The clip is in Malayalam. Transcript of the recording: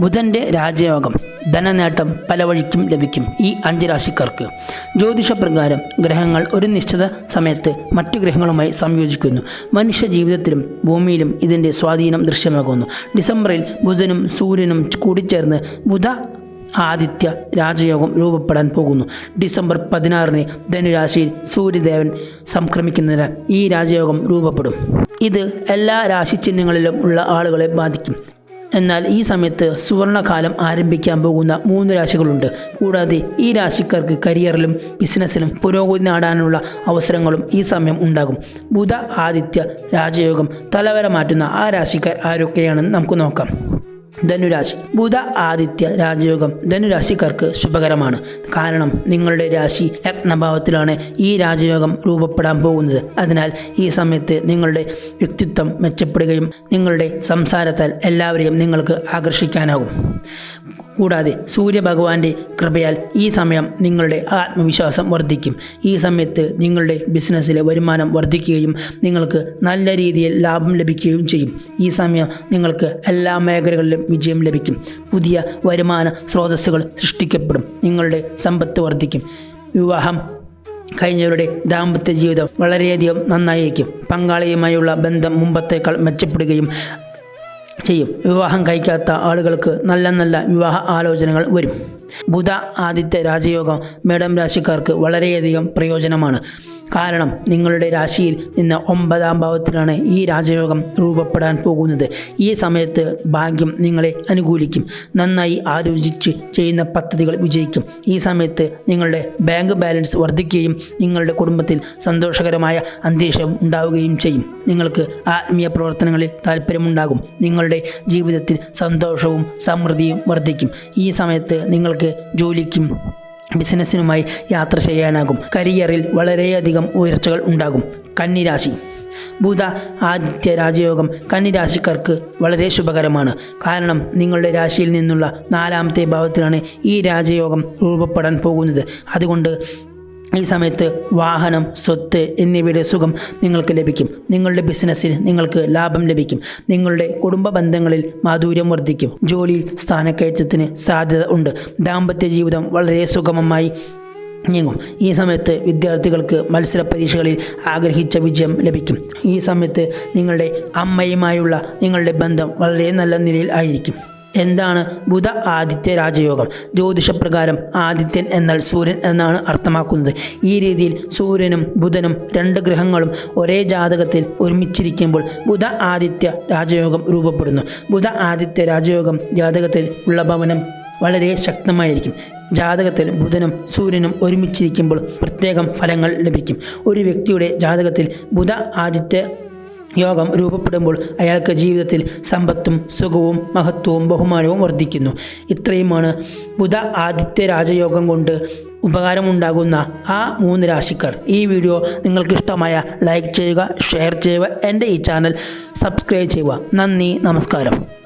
ബുധന്റെ രാജയോഗം ധനനേട്ടം പല വഴിക്കും ലഭിക്കും ഈ അഞ്ച് രാശിക്കാർക്ക്. ജ്യോതിഷപ്രകാരം ഗ്രഹങ്ങൾ ഒരു നിശ്ചിത സമയത്ത് മറ്റു ഗ്രഹങ്ങളുമായി സംയോജിക്കുന്നു. മനുഷ്യ ജീവിതത്തിലും ഭൂമിയിലും ഇതിന്റെ സ്വാധീനം ദൃശ്യമാകുന്നു. ഡിസംബറിൽ ബുധനും സൂര്യനും കൂടിച്ചേർന്ന് ബുധ ആദിത്യ രാജയോഗം രൂപപ്പെടാൻ പോകുന്നു. ഡിസംബർ പതിനാറിന് ധനുരാശിയിൽ സൂര്യദേവൻ സംക്രമിക്കുന്നതിനാൽ ഈ രാജയോഗം രൂപപ്പെടും. ഇത് എല്ലാ രാശി ചിഹ്നങ്ങളിലും ഉള്ള ആളുകളെ ബാധിക്കും. എന്നാൽ ഈ സമയത്ത് സുവർണകാലം ആരംഭിക്കാൻ പോകുന്ന മൂന്ന് രാശികളുണ്ട്. കൂടാതെ ഈ രാശിക്കാർക്ക് കരിയറിലും ബിസിനസ്സിലും പുരോഗതി നേടാനുള്ള അവസരങ്ങളും ഈ സമയം ഉണ്ടാകും. ബുധ ആദിത്യ രാജയോഗം തലവര മാറ്റുന്ന ആ രാശിക്കാർ ആരൊക്കെയാണെന്ന് നമുക്ക് നോക്കാം. ധനുരാശി. ബുധ ആദിത്യ രാജയോഗം ധനുരാശിക്കാർക്ക് ശുഭകരമാണ്. കാരണം നിങ്ങളുടെ രാശി ലഗ്നഭാവത്തിലാണ് ഈ രാജയോഗം രൂപപ്പെടാൻ പോകുന്നത്. അതിനാൽ ഈ സമയത്ത് നിങ്ങളുടെ വ്യക്തിത്വം മെച്ചപ്പെടുകയും നിങ്ങളുടെ സംസാരത്താൽ എല്ലാവരെയും നിങ്ങൾക്ക് ആകർഷിക്കാനാകും. കൂടാതെ സൂര്യഭഗവാന്റെ കൃപയാൽ ഈ സമയം നിങ്ങളുടെ ആത്മവിശ്വാസം വർദ്ധിക്കും. ഈ സമയത്ത് നിങ്ങളുടെ ബിസിനസ്സിലെ വരുമാനം വർദ്ധിക്കുകയും നിങ്ങൾക്ക് നല്ല രീതിയിൽ ലാഭം ലഭിക്കുകയും ചെയ്യും. ഈ സമയം നിങ്ങൾക്ക് എല്ലാ മേഖലകളിലും വിജയം ലഭിക്കും. പുതിയ വരുമാന സ്രോതസ്സുകൾ സൃഷ്ടിക്കപ്പെടും. നിങ്ങളുടെ സമ്പത്ത് വർദ്ധിക്കും. വിവാഹം കഴിഞ്ഞവരുടെ ദാമ്പത്യ ജീവിതം വളരെയധികം നന്നായിരിക്കും. പങ്കാളിയുമായുള്ള ബന്ധം മുമ്പത്തേക്കാൾ മെച്ചപ്പെടുകയും ചെയ്യും. വിവാഹം കഴിക്കാത്ത ആളുകൾക്ക് നല്ല നല്ല വിവാഹ ആലോചനകൾ വരും. ബുധ ആദിത്യ രാജയോഗം മേഡം രാശിക്കാർക്ക് വളരെയധികം പ്രയോജനമാണ്. കാരണം നിങ്ങളുടെ രാശിയിൽ നിന്ന് ഒമ്പതാം ഭാവത്തിലാണ് ഈ രാജയോഗം രൂപപ്പെടാൻ പോകുന്നത്. ഈ സമയത്ത് ഭാഗ്യം നിങ്ങളെ അനുകൂലിക്കും. നന്നായി ആലോചിച്ച് ചെയ്യുന്ന പദ്ധതികൾ വിജയിക്കും. ഈ സമയത്ത് നിങ്ങളുടെ ബാങ്ക് ബാലൻസ് വർദ്ധിക്കുകയും നിങ്ങളുടെ കുടുംബത്തിൽ സന്തോഷകരമായ അന്തരീക്ഷം ഉണ്ടാവുകയും ചെയ്യും. നിങ്ങൾക്ക് ആത്മീയ പ്രവർത്തനങ്ങളിൽ താല്പര്യമുണ്ടാകും നിങ്ങളുടെ ജീവിതത്തിൽ സന്തോഷവും സമൃദ്ധിയും വർദ്ധിക്കും. ഈ സമയത്ത് നിങ്ങൾക്ക് ജോലിക്കും ബിസിനസ്സിനുമായി യാത്ര ചെയ്യാനാകും. കരിയറിൽ വളരെയധികം ഉയർച്ചകൾ ഉണ്ടാകും. കന്നിരാശി. ബുധ ആദിത്യ രാജയോഗം കന്നിരാശിക്കാർക്ക് വളരെ ശുഭകരമാണ്. കാരണം നിങ്ങളുടെ രാശിയിൽ നിന്നുള്ള നാലാമത്തെ ഭാവത്തിലാണ് ഈ രാജയോഗം രൂപപ്പെടാൻ പോകുന്നത്. അതുകൊണ്ട് ഈ സമയത്ത് വാഹനം സ്വത്ത് എന്നിവയുടെ സുഖം നിങ്ങൾക്ക് ലഭിക്കും. നിങ്ങളുടെ ബിസിനസ്സിൽ നിങ്ങൾക്ക് ലാഭം ലഭിക്കും. നിങ്ങളുടെ കുടുംബ ബന്ധങ്ങളിൽ മാധുര്യം വർദ്ധിക്കും. ജോലിയിൽ സ്ഥാനക്കയറ്റത്തിന് സാധ്യത ഉണ്ട്. ദാമ്പത്യ ജീവിതം വളരെ സുഗമമായി നീങ്ങും. ഈ സമയത്ത് വിദ്യാർത്ഥികൾക്ക് മത്സര പരീക്ഷകളിൽ ആഗ്രഹിച്ച വിജയം ലഭിക്കും. ഈ സമയത്ത് നിങ്ങളുടെ അമ്മയുമായുള്ള നിങ്ങളുടെ ബന്ധം വളരെ നല്ല നിലയിൽ ആയിരിക്കും. എന്താണ് ബുധ ആദിത്യ രാജയോഗം? ജ്യോതിഷപ്രകാരം ആദിത്യൻ എന്നാൽ സൂര്യൻ എന്നാണ് അർത്ഥമാക്കുന്നത്. ഈ രീതിയിൽ സൂര്യനും ബുധനും രണ്ട് ഗ്രഹങ്ങളും ഒരേ ജാതകത്തിൽ ഒരുമിച്ചിരിക്കുമ്പോൾ ബുധ ആദിത്യ രാജയോഗം രൂപപ്പെടുന്നു. ബുധ ആദിത്യ രാജയോഗം ജാതകത്തിൽ ഉള്ള ഭവനം വളരെ ശക്തമായിരിക്കും. ജാതകത്തിൽ ബുധനും സൂര്യനും ഒരുമിച്ചിരിക്കുമ്പോൾ പ്രത്യേകം ഫലങ്ങൾ ലഭിക്കും. ഒരു വ്യക്തിയുടെ ജാതകത്തിൽ ബുധ ആദിത്യ യോഗം രൂപപ്പെടുമ്പോൾ അയാൾക്ക് ജീവിതത്തിൽ സമ്പത്തും സുഖവും മഹത്വവും ബഹുമാനവും വർദ്ധിക്കുന്നു. ഇത്രയുമാണ് ബുധ ആദിത്യ രാജയോഗം കൊണ്ട് ഉപകാരമുണ്ടാകുന്ന ആ മൂന്ന് രാശിക്കാർ. ഈ വീഡിയോ നിങ്ങൾക്ക് ഇഷ്ടമായ ലൈക്ക് ചെയ്യുക ഷെയർ ചെയ്യുക എന്റെ ഈ ചാനൽ സബ്സ്ക്രൈബ് ചെയ്യുക. നന്ദി നമസ്കാരം.